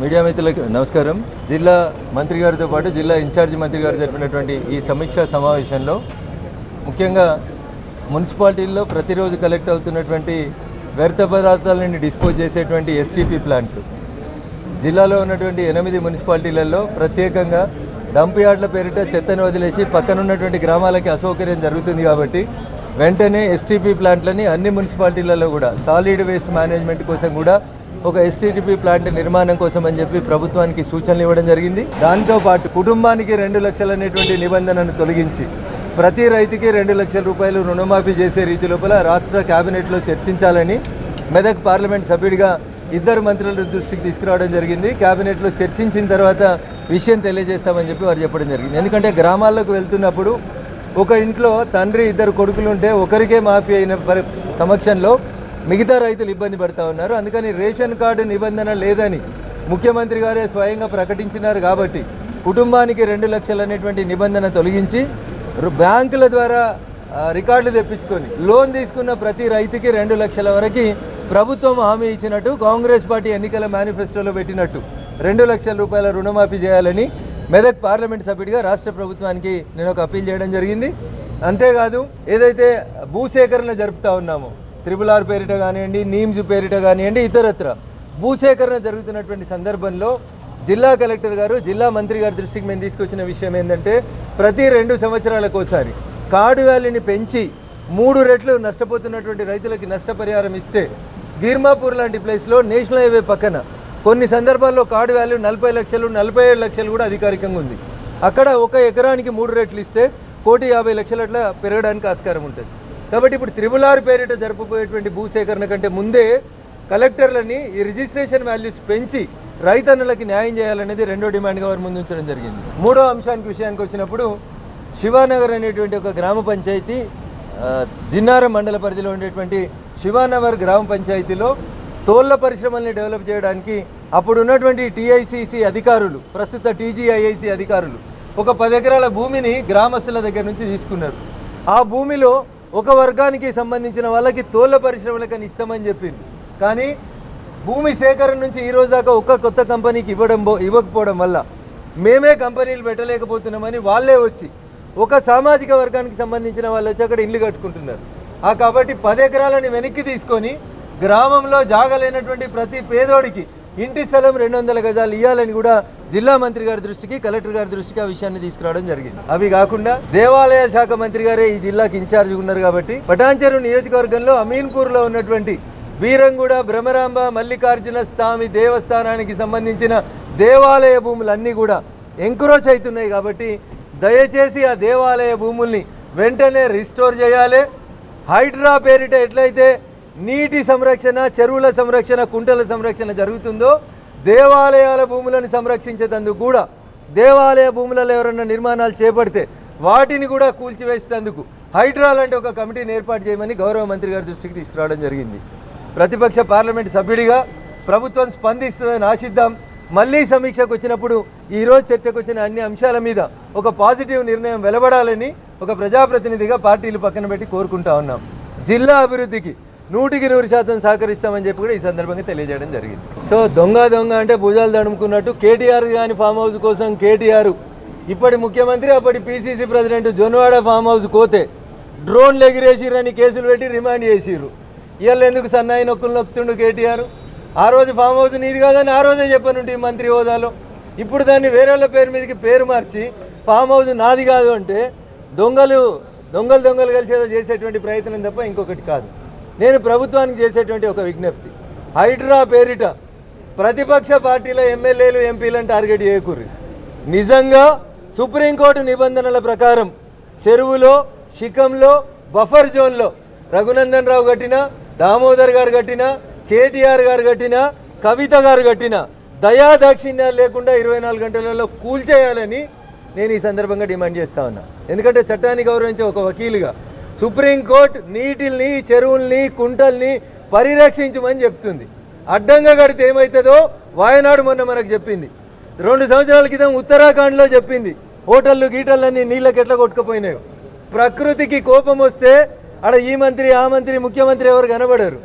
Media మిత్రులకు నమస్కారం. జిల్లా మంత్రి గారితో పాటు జిల్లా ఇన్ఛార్జి మంత్రి గారు జరిపినటువంటి ఈ సమీక్షా సమావేశంలో ముఖ్యంగా మున్సిపాలిటీల్లో ప్రతిరోజు కలెక్ట్ అవుతున్నటువంటి వ్యర్థ పదార్థాలను డిస్పోజ్ చేసేటువంటి ఎస్టీపీ ప్లాంట్లు. జిల్లాలో ఉన్నటువంటి ఎనిమిది మున్సిపాలిటీలలో ప్రత్యేకంగా డంప్ యార్డ్ల పేరిట చెత్తను వదిలేసి పక్కనున్నటువంటి గ్రామాలకి అసౌకర్యం జరుగుతుంది కాబట్టి వెంటనే ఎస్టీపీ ప్లాంట్లని అన్ని మున్సిపాలిటీలలో కూడా సాలిడ్ వేస్ట్ మేనేజ్మెంట్ కోసం కూడా ఒక ఎస్టీటీపీ ప్లాంట్ నిర్మాణం కోసం అని చెప్పి ప్రభుత్వానికి సూచనలు ఇవ్వడం జరిగింది. దాంతోపాటు కుటుంబానికి రెండు లక్షలు అనేటువంటి నిబంధనను తొలగించి ప్రతి రైతుకి రెండు లక్షల రూపాయలు రుణమాఫీ చేసే రీతి లోపల రాష్ట్ర కేబినెట్లో చర్చించాలని మెదక్ పార్లమెంట్ సభ్యుడిగా ఇద్దరు మంత్రుల దృష్టికి తీసుకురావడం జరిగింది. కేబినెట్లో చర్చించిన తర్వాత విషయం తెలియజేస్తామని చెప్పి వారు చెప్పడం జరిగింది. ఎందుకంటే గ్రామాల్లోకి వెళ్తున్నప్పుడు ఒక ఇంట్లో తండ్రి ఇద్దరు కొడుకులు ఉంటే ఒకరికే మాఫీ అయిన పరి సమక్షంలో మిగతా రైతులు ఇబ్బంది పడుతూ ఉన్నారు. అందుకని రేషన్ కార్డు నిబంధన లేదని ముఖ్యమంత్రి గారే స్వయంగా ప్రకటించినారు కాబట్టి కుటుంబానికి రెండు లక్షలు అనేటువంటి నిబంధన తొలగించి బ్యాంకుల ద్వారా రికార్డులు తెప్పించుకొని లోన్ తీసుకున్న ప్రతి రైతుకి రెండు లక్షల వరకు ప్రభుత్వం హామీ ఇచ్చినట్టు కాంగ్రెస్ పార్టీ ఎన్నికల మేనిఫెస్టోలో పెట్టినట్టు రెండు లక్షల రూపాయల రుణమాఫీ చేయాలని మెదక్ పార్లమెంట్ సభ్యుడిగా రాష్ట్ర ప్రభుత్వానికి నేను ఒక అప్పీల్ చేయడం జరిగింది. అంతేకాదు ఏదైతే భూసేకరణ జరుపుతా ఉన్నామో త్రిపుల్ ఆర్ పేరిట కానివ్వండి నీమ్స్ పేరిట కానివ్వండి ఇతరత్ర భూసేకరణ జరుగుతున్నటువంటి సందర్భంలో జిల్లా కలెక్టర్ గారు జిల్లా మంత్రి గారి దృష్టికి మేము తీసుకొచ్చిన విషయం ఏంటంటే ప్రతి రెండు సంవత్సరాలకోసారి కాడు వ్యాలీని పెంచి మూడు రెట్లు నష్టపోతున్నటువంటి రైతులకి నష్టపరిహారం ఇస్తే గీర్మాపూర్ లాంటి ప్లేస్లో నేషనల్ హైవే పక్కన కొన్ని సందర్భాల్లో కార్డు వాల్యూ నలభై లక్షలు నలభై ఏడు లక్షలు కూడా అధికారికంగా ఉంది. అక్కడ ఒక ఎకరానికి మూడు రెట్లు ఇస్తే కోటి యాభై లక్షలు అట్లా పెరగడానికి ఆస్కారం ఉంటుంది. కాబట్టి ఇప్పుడు త్రిబులారు పేరిట జరపబోయేటువంటి భూసేకరణ కంటే ముందే కలెక్టర్లని ఈ రిజిస్ట్రేషన్ వాల్యూస్ పెంచి రైతన్నులకి న్యాయం చేయాలనేది రెండో డిమాండ్గా వారు ముందు ఉంచడం జరిగింది. మూడో అంశానికి విషయానికి వచ్చినప్పుడు శివానగర్ అనేటువంటి ఒక గ్రామ పంచాయతీ జిన్నారం మండల పరిధిలో ఉండేటువంటి శివానగర్ గ్రామ పంచాయతీలో తోళ్ళ పరిశ్రమల్ని డెవలప్ చేయడానికి అప్పుడు ఉన్నటువంటి టీఐసిసి అధికారులు ప్రస్తుత టీజీఐఐసి అధికారులు ఒక పది ఎకరాల భూమిని గ్రామస్తుల దగ్గర నుంచి తీసుకున్నారు. ఆ భూమిలో ఒక వర్గానికి సంబంధించిన వాళ్ళకి తోళ్ళ పరిశ్రమలకని ఇస్తామని చెప్పింది. కానీ భూమి సేకరణ నుంచి ఈ రోజు దాకా ఒక్క కొత్త కంపెనీకి ఇవ్వడం ఇవ్వకపోవడం వల్ల మేమే కంపెనీలు పెట్టలేకపోతున్నామని వాళ్ళే వచ్చి ఒక సామాజిక వర్గానికి సంబంధించిన వాళ్ళు వచ్చి అక్కడ ఇల్లు కట్టుకుంటున్నారు. ఆ కాబట్టి పది ఎకరాలని వెనక్కి తీసుకొని గ్రామంలో జాగలేనటువంటి ప్రతి పేదోడికి ఇంటి స్థలం రెండు వందల గజాలు ఇవ్వాలని కూడా జిల్లా మంత్రి గారి దృష్టికి కలెక్టర్ గారి దృష్టికి ఆ విషయాన్ని తీసుకురావడం జరిగింది. అవి కాకుండా దేవాలయ శాఖ మంత్రి గారే ఈ జిల్లాకి ఇన్ఛార్జ్ ఉన్నారు కాబట్టి పటాన్చెరు నియోజకవర్గంలో అమీన్పూర్లో ఉన్నటువంటి వీరంగూడ భ్రమరాంబ మల్లికార్జున స్వామి దేవస్థానానికి సంబంధించిన దేవాలయ భూములన్నీ కూడా ఎంక్రోచ్ అవుతున్నాయి కాబట్టి దయచేసి ఆ దేవాలయ భూముల్ని వెంటనే రిస్టోర్ చేయాలి. హైడ్రా పేరిట ఎట్లయితే నీటి సంరక్షణ చెరువుల సంరక్షణ కుంటల సంరక్షణ జరుగుతుందో దేవాలయాల భూములను సంరక్షించేందుకు కూడా దేవాలయ భూములలో ఎవరన్నా నిర్మాణాలు చేపడితే వాటిని కూడా కూల్చివేసేందుకు హైడ్రా లాంటి ఒక కమిటీని ఏర్పాటు చేయమని గౌరవ మంత్రి గారి దృష్టికి తీసుకురావడం జరిగింది. ప్రతిపక్ష పార్లమెంట్ సభ్యుడిగా ప్రభుత్వం స్పందిస్తుందని ఆశిద్దాం. మళ్ళీ సమీక్షకు వచ్చినప్పుడు ఈరోజు చర్చకు వచ్చిన అన్ని అంశాల మీద ఒక పాజిటివ్ నిర్ణయం వెలబడాలని ఒక ప్రజాప్రతినిధిగా పార్టీలు పక్కన పెట్టి కోరుకుంటా ఉన్నాం. జిల్లా అభివృద్ధికి నూటికి నూరు శాతం సహకరిస్తామని చెప్పి కూడా ఈ సందర్భంగా తెలియజేయడం జరిగింది. సో దొంగ దొంగ అంటే భుజాలు తడుముకున్నట్టు కేటీఆర్ కానీ ఫామ్ హౌస్ కోసం కేటీఆర్ ఇప్పటి ముఖ్యమంత్రి అప్పటి PCC president Jonnavada farm house కోతే డ్రోన్లు ఎగిరేసిరని కేసులు పెట్టి రిమాండ్ చేసిర్రు. ఇవాళ ఎందుకు సన్నాయి నొక్కులు నొక్కుతుండు కేటీఆర్? ఆ రోజు ఫామ్ హౌస్ నీది కాదని ఆ రోజే చెప్పనుంటే ఈ మంత్రి హోదాలో. ఇప్పుడు దాన్ని వేరే వాళ్ళ పేరు మీదకి పేరు మార్చి ఫామ్ హౌస్ నాది కాదు అంటే దొంగలు దొంగలు దొంగలు కలిసేదో చేసేటువంటి ప్రయత్నం తప్ప ఇంకొకటి కాదు. నేను ప్రభుత్వానికి చేసేటువంటి ఒక విజ్ఞప్తి. హైడ్రా పేరిట ప్రతిపక్ష పార్టీల ఎమ్మెల్యేలు ఎంపీలను టార్గెట్ చేయకూర్రి. నిజంగా సుప్రీంకోర్టు నిబంధనల ప్రకారం చెరువులో శిఖంలో బఫర్ జోన్లో రఘునందన్ రావు కట్టిన దామోదర్ గారు కట్టిన కేటీఆర్ గారు కట్టిన కవిత గారు కట్టిన దయా దాక్షిణ్యాలు లేకుండా ఇరవై నాలుగు గంటలలో కూల్చేయాలని నేను ఈ సందర్భంగా డిమాండ్ చేస్తా ఉన్నా. ఎందుకంటే చట్టాన్ని గౌరవించే ఒక వకీలుగా సుప్రీంకోర్టు నీటిల్ని చెరువుల్ని కుంటల్ని పరిరక్షించమని చెప్తుంది. అడ్డంగా కడితే ఏమవుతుందో వాయనాడు మొన్న మనకు చెప్పింది. రెండు సంవత్సరాల క్రితం ఉత్తరాఖండ్లో చెప్పింది. హోటళ్ళు గీటళ్ళన్నీ నీళ్ళకి ఎట్లా కొట్టుకుపోయినాయో. ప్రకృతికి కోపం వస్తే ఆడ ఈ మంత్రి ఆ మంత్రి ముఖ్యమంత్రి ఎవరు కనబడరు.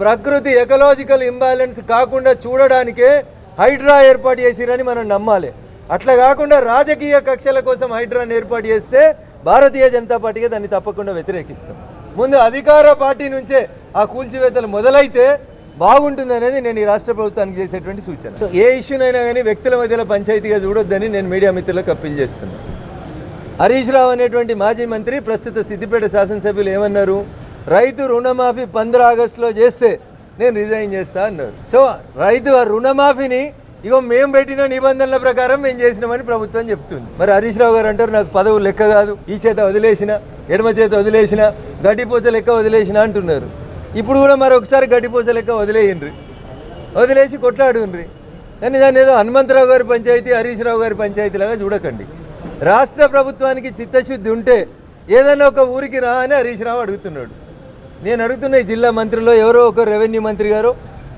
ప్రకృతి ఎకలాజికల్ ఇంబ్యాలెన్స్ కాకుండా చూడడానికే హైడ్రా ఏర్పాటు చేసిరని మనం నమ్మాలి. అట్లా కాకుండా రాజకీయ కక్షల కోసం హైడ్రాని ఏర్పాటు చేస్తే భారతీయ జనతా పార్టీగా దాన్ని తప్పకుండా వ్యతిరేకిస్తాం. ముందు అధికార పార్టీ నుంచే ఆ కూల్చివేతలు మొదలైతే బాగుంటుంది అనేది నేను ఈ రాష్ట్ర ప్రభుత్వానికి చేసేటువంటి సూచన. సో ఏ ఇష్యూనైనా కానీ వ్యక్తుల మధ్యలో పంచాయతీగా చూడొద్దని నేను మీడియా మిత్రులకు అప్పీల్ చేస్తున్నాను హరీష్ రావు అనేటువంటి మాజీ మంత్రి ప్రస్తుత సిద్దిపేట శాసనసభ్యులు ఏమన్నారు? రైతు రుణమాఫీ పంద్ర ఆగస్టులో చేస్తే నేను రిజైన్ చేస్తా అన్నారు. సో రైతు ఆ రుణమాఫీని ఇగో మేము పెట్టిన నిబంధనల ప్రకారం మేము చేసినామని ప్రభుత్వం చెప్తుంది. మరి హరీష్ రావు గారు అంటారు నాకు పదవు లెక్క కాదు ఈ చేత వదిలేసిన ఎడమ చేత వదిలేసిన గడ్డిపోచ లెక్క వదిలేసిన అంటున్నారు. ఇప్పుడు కూడా మరొకసారి గడ్డిపోచ లెక్క వదిలేయండ్రి. వదిలేసి కొట్లాడుండ్రి. కానీ దాన్ని ఏదో హనుమంతరావు గారి పంచాయతీ హరీష్ రావు గారి పంచాయతీలాగా చూడకండి. రాష్ట్ర ప్రభుత్వానికి చిత్తశుద్ధి ఉంటే ఏదైనా ఒక ఊరికి రా అని హరీష్ రావు అడుగుతున్నాడు. నేను అడుగుతున్న ఈ జిల్లా మంత్రిలో ఎవరో ఒక రెవెన్యూ మంత్రి గారు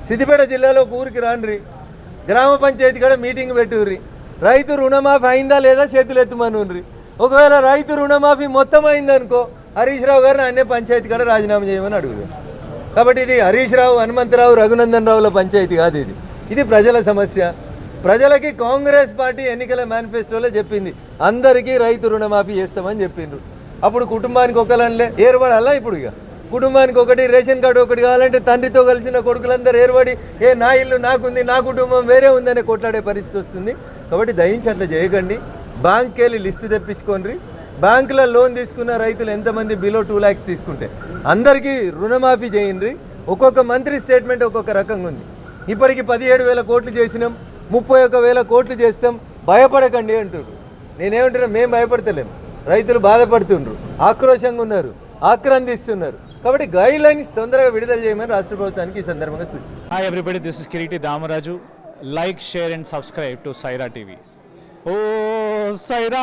సిద్దిపేట జిల్లాలో ఒక ఊరికి రాండ్రి. గ్రామ పంచాయతీ కూడా మీటింగ్ పెట్టుర్రి. రైతు రుణమాఫీ అయిందా లేదా చేతులు ఎత్తుమనుర్రి ఒకవేళ రైతు రుణమాఫీ మొత్తం అయిందనుకో హరీష్ రావు గారిని అన్నే పంచాయతీ కూడా రాజీనామా చేయమని అడుగుతారు కాబట్టి ఇది హరీష్ రావు హనుమంతరావు రఘునందన్ రావుల పంచాయతీ కాదు ఇది. ఇది ప్రజల సమస్య. ప్రజలకి కాంగ్రెస్ పార్టీ ఎన్నికల మేనిఫెస్టోలో చెప్పింది అందరికీ రైతు రుణమాఫీ చేస్తామని చెప్పిండ్రు. అప్పుడు కుటుంబానికి ఒకలనిలే ఏర్పడాలా ఇప్పుడు ఇక కుటుంబానికి ఒకటి రేషన్ కార్డు ఒకటి కావాలంటే తండ్రితో కలిసిన కొడుకులందరూ ఏర్పడి ఏ నా ఇల్లు నాకుంది నా కుటుంబం వేరే ఉందనే కొట్లాడే పరిస్థితి వస్తుంది. కాబట్టి దయించి అట్లా చేయకండి. బ్యాంక్కి వెళ్ళి లిస్టు తెప్పించుకోండి. బ్యాంకులో లోన్ తీసుకున్న రైతులు ఎంతమంది బిలో టూ ల్యాక్స్ తీసుకుంటే అందరికీ రుణమాఫీ చేయండి. ఒక్కొక్క మంత్రి స్టేట్మెంట్ ఒక్కొక్క రకంగా ఉంది. ఇప్పటికి పదిహేడు వేల కోట్లు చేసినాం. ముప్పై ఒక్క వేల కోట్లు చేస్తాం. భయపడకండి అంటారు నేనేమంటున్నా మేము భయపడతలేము రైతులు బాధపడుతుండ్రు. ఆక్రోషంగా ఉన్నారు. ఆక్రందిస్తున్నారు. కాబట్టి గైడ్ లైన్స్ తొందరగా విడుదల చేయమని రాష్ట్ర ప్రభుత్వానికి ఈ సందర్భంగా సూచిస్తారు hi everybody this is Kiriti Damaraju like share and subscribe to Saira TV oh Sye Raa